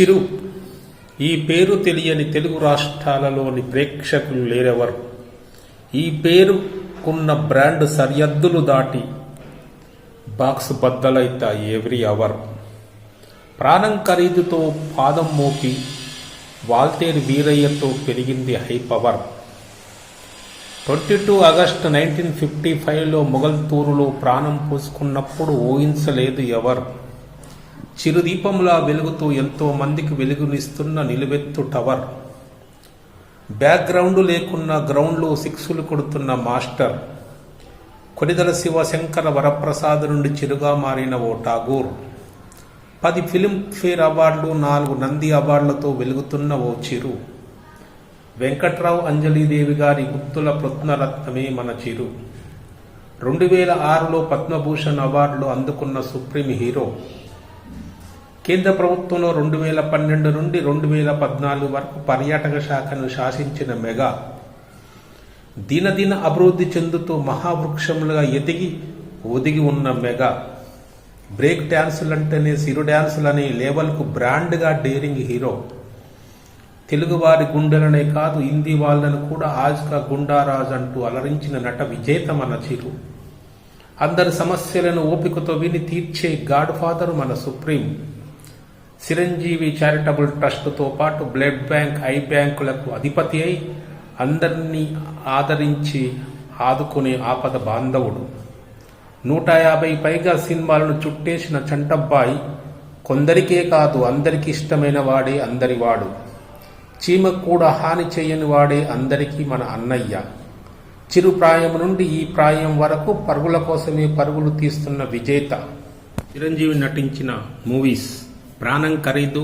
చిరు ఈ పేరు తెలియని తెలుగు రాష్ట్రాలలోని ప్రేక్షకులు లేరెవరు? ఈ పేరుకున్న బ్రాండ్ సరిహద్దులు దాటి బాక్స్ బద్దలైతాయి ఎవ్రీ అవర్. ప్రాణం ఖరీదుతో పాదం మోపి వాల్తేరు వీరయ్యతో పెరిగింది high power twenty two August nineteen fifty ఫైవ్లో మొగల్తూరులో ప్రాణం పోసుకున్నప్పుడు ఊహించలేదు ఎవరు. చిరుదీపంలా వెలుగుతూ ఎంతో మందికి వెలుగునిస్తున్న నిలువెత్తు టవర్. బ్యాక్గ్రౌండ్ లేకున్న గ్రౌండ్లో సిక్సులు కొడుతున్న మాస్టర్. కొనిదల శివశంకర వరప్రసాద్ నుండి చిరుగా మారిన ఓ ఠాగూర్. పది ఫిల్మ్ఫేర్ అవార్డులు నాలుగు నంది అవార్డులతో వెలుగుతున్న ఓ చిరు. వెంకట్రావు అంజలీదేవి గారి గుప్తుల ప్రత్నరత్నమే మన చిరు. రెండు వేల ఆరులో పద్మభూషణ్ అవార్డులు అందుకున్న సుప్రీం హీరో. కేంద్ర ప్రభుత్వంలో రెండు వేల పన్నెండు నుండి రెండు వేల పద్నాలుగు వరకు పర్యాటక శాఖను శాసించిన మెగా దినదిన అభివృద్ధి చెందుతూ మహావృక్షములుగా ఎదిగి ఒదిగి ఉన్న మెగా. బ్రేక్ డ్యాన్సులంటేనే సిరు డ్యాన్సులనే లెవెల్కు బ్రాండ్గా డేరింగ్ హీరో. తెలుగువారి గుండెలనే కాదు హిందీ వాళ్ళను కూడా ఆజ్కా గుండారాజ్ అంటూ అలరించిన నట విజేత మన చిరు. అందరి సమస్యలను ఓపికతో విని తీర్చే గాడ్ ఫాదర్ మన సుప్రీం. చిరంజీవి చారిటబుల్ ట్రస్ట్తో పాటు బ్లడ్ బ్యాంక్ ఐ బ్యాంకులకు అధిపతి అయి అందరినీ ఆదరించి ఆదుకునే ఆపద బాంధవుడు. నూట యాభై పైగా సినిమాలను చుట్టేసిన చంటబ్బాయి కొందరికే కాదు అందరికి ఇష్టమైన వాడే అందరివాడు. చీమకు కూడా హాని చేయని వాడే అందరికీ మన అన్నయ్య. చిరు ప్రాయం నుండి ఈ ప్రాయం వరకు పరుగుల కోసమే పరుగులు తీస్తున్న విజేత. చిరంజీవి నటించిన మూవీస్ ప్రాణం ఖరీదు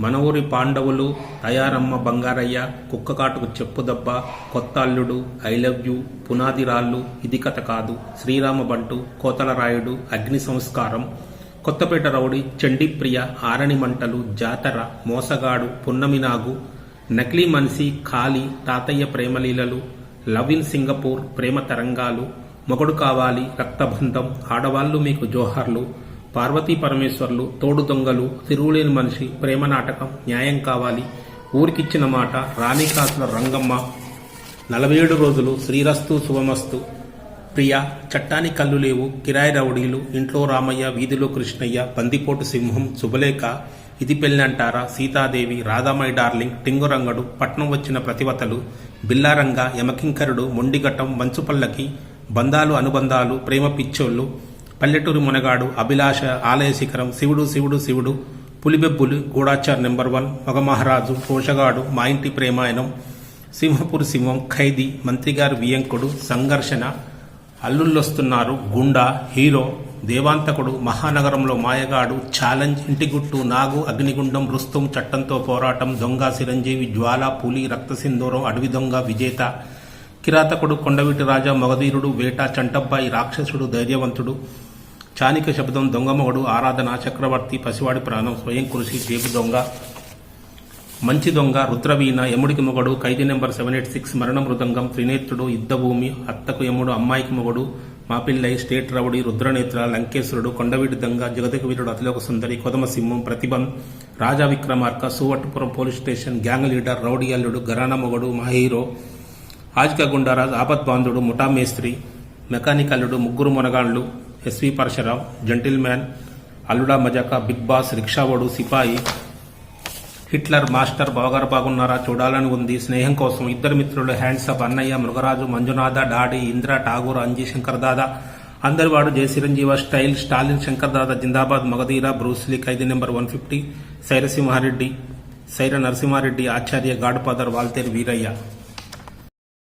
మన ఊరి పాండవులు తయారమ్మ బంగారయ్య కుక్కకాటుకు చెప్పుదబ్బ కొత్త అల్లుడు ఐ లవ్ యూ పునాది రాళ్ళు ఇది కథ కాదు. శ్రీరామ బంటు కోతల రాయుడు అగ్ని సంస్కారం కొత్తపేట రౌడి చండీప్రియ ఆరణి మంటలు జాతర మోసగాడు పున్నమి నాగు నకిలీ మనిషి ఖాళీ తాతయ్య ప్రేమలీలలు లవ్ ఇన్ సింగపూర్ ప్రేమ తరంగాలు మొగడు కావాలి రక్తబంధం ఆడవాళ్ళు మీకు జోహార్లు పార్వతీ పరమేశ్వర్లు తోడు దొంగలు తిరుగులేని మనిషి ప్రేమ నాటకం న్యాయం కావాలి. ఊరికిచ్చిన మాట రాణికాసుల రంగమ్మ. నలభై ఏడు రోజులు శ్రీరస్తు శుభమస్తు. ప్రియ చట్టాని కళ్ళు లేవు కిరాయి రౌడీలు ఇంట్లో రామయ్య వీధిలో కృష్ణయ్య బందిపోటు సింహం శుభలేఖ ఇది పెళ్ళంటారా సీతాదేవి రాధామై డార్లింగ్ టింగురంగడు పట్నం వచ్చిన ప్రతివతలు బిల్లారంగ యమకింకరుడు మొండిఘట్టం మంచుపల్లకి బంధాలు అనుబంధాలు ప్రేమ పిచ్చోళ్ళు పల్లెటూరు మునగాడు అభిలాష ఆలయ శిఖరం శివుడు శివుడు శివుడు పులిబెబ్బులు గూడాచార్ నెంబర్ వన్ మగమహారాజు పోషగాడు మా ఇంటి ప్రేమాయణం సింహపూర్ సింహం ఖైదీ మంత్రిగారు వియంకుడు సంఘర్షణ అల్లుళ్ళొస్తున్నారు గుండా హీరో దేవాంతకుడు మహానగరంలో మాయగాడు ఛాలెంజ్ ఇంటిగుట్టు నాగు అగ్నిగుండం రుస్తుం చట్టంతో పోరాటం దొంగ చిరంజీవి జ్వాల పులి రక్తసింధూరం అడవి దొంగ విజేత కిరాతకుడు కొండవీటి రాజా మగధీరుడు వేట చంటబ్బాయి రాక్షసుడు ధైర్యవంతుడు చానిక శబ్దం దొంగమొగడు ఆరాధన చక్రవర్తి పసివాడి ప్రాణం స్వయం కురిసి జేబు దొంగ మంచి దొంగ రుద్రవీణ యముడికి మొగడు Khaidi number seven eight six మరణ మృదంగం త్రినేత్రుడు యుద్ధభూమి అత్తకు యముడు అమ్మాయికి మొగడు మాపిల్లై స్టేట్ రవుడి రుద్రనేత్ర లంకేశ్వరుడు కొండవీటి దొంగ జగదక వీరుడు అతిలోక సుందరి కొదమసింహం ప్రతిభం రాజా విక్రమార్క సువట్టుపురం police station gang leader rowdy అల్లుడు గరానా మొగడు మా హీరో ఆజిక గుండారాజ్ ఆపత్ బాంధుడు ముఠా మేస్త్రి mechanic Alludu Mugguru Monagallu S V Parasurao gentleman Alluda Majaka big boss Rikshavodu సిపాయి హిట్లర్ మాస్టర్ బావగారు బాగున్నారా? చూడాలని ఉంది. స్నేహం కోసం ఇద్దరు మిత్రులు హ్యాండ్సప్ అన్నయ్య మృగరాజు మంజునాథ డాడీ ఇంద్ర ఠాగూర్ అంజీ శంకర్ దాదా. అందరి వాడు జయ చిరంజీవ స్టైల్ స్టాలిన్ శంకర్ దాదా జిందాబాద్ మగధీర బ్రూస్లీ ఖైదీ నెంబర్ వన్ ఫిఫ్టీ సైరసింహారెడ్డి సైర నరసింహారెడ్డి ఆచార్య గాడ్ఫాదర్ వాల్తేరు వీరయ్య.